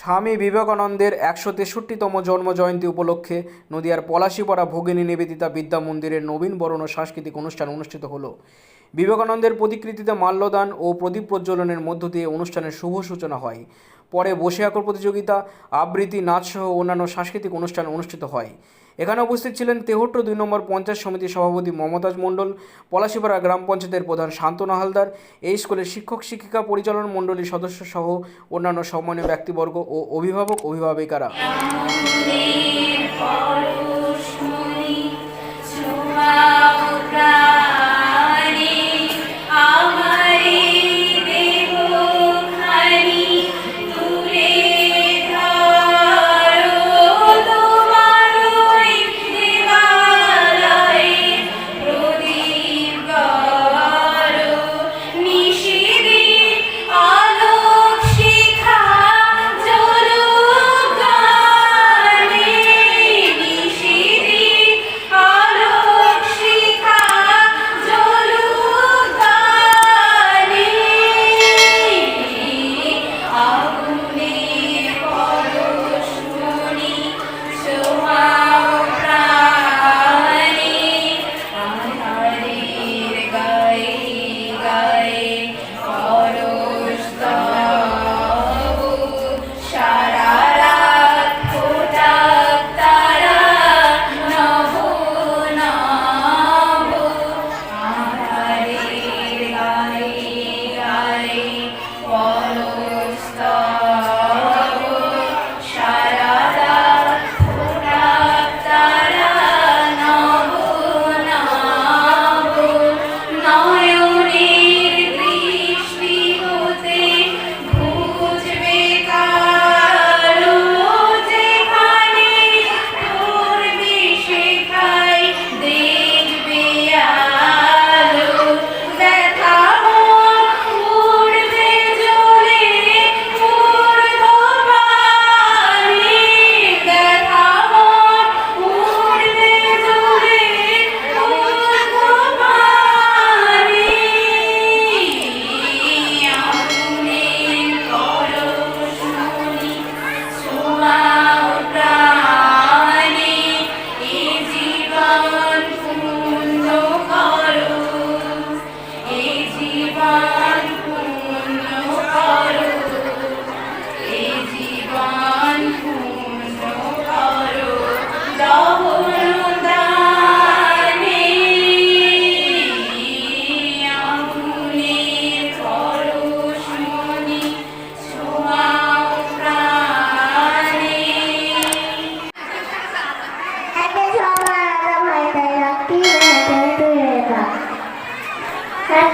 স্বামী বিবেকানন্দের একশো তেষট্টিতম জন্মজয়ন্তী উপলক্ষে নদিয়ার পলাশীপাড়া ভগিনী নিবেদিতা বিদ্যা মন্দিরের নবীন বরণ সাংস্কৃতিক অনুষ্ঠান অনুষ্ঠিত হলো। বিবেকানন্দের প্রতিকৃতিতে মাল্যদান ও প্রদীপ প্রজ্বলনের মধ্য দিয়ে অনুষ্ঠানের শুভ সূচনা হয়। পরে বসে আঁকর প্রতিযোগিতা, আবৃত্তি, নাচসহ অন্যান্য সাংস্কৃতিক অনুষ্ঠান অনুষ্ঠিত হয়। এখানে উপস্থিত ছিলেন তেহট্ট দুই নম্বর পঞ্চায়েত সমিতির সভাপতি মমতাজ মণ্ডল, পলাশিপাড়া গ্রাম পঞ্চায়েতের প্রধান শান্তনু হালদার, এই স্কুলের শিক্ষক, শিক্ষিকা, পরিচালন মণ্ডলীর সদস্য সহ অন্যান্য সম্মানীয় ব্যক্তিবর্গ ও অভিভাবক, অভিভাবিকারা।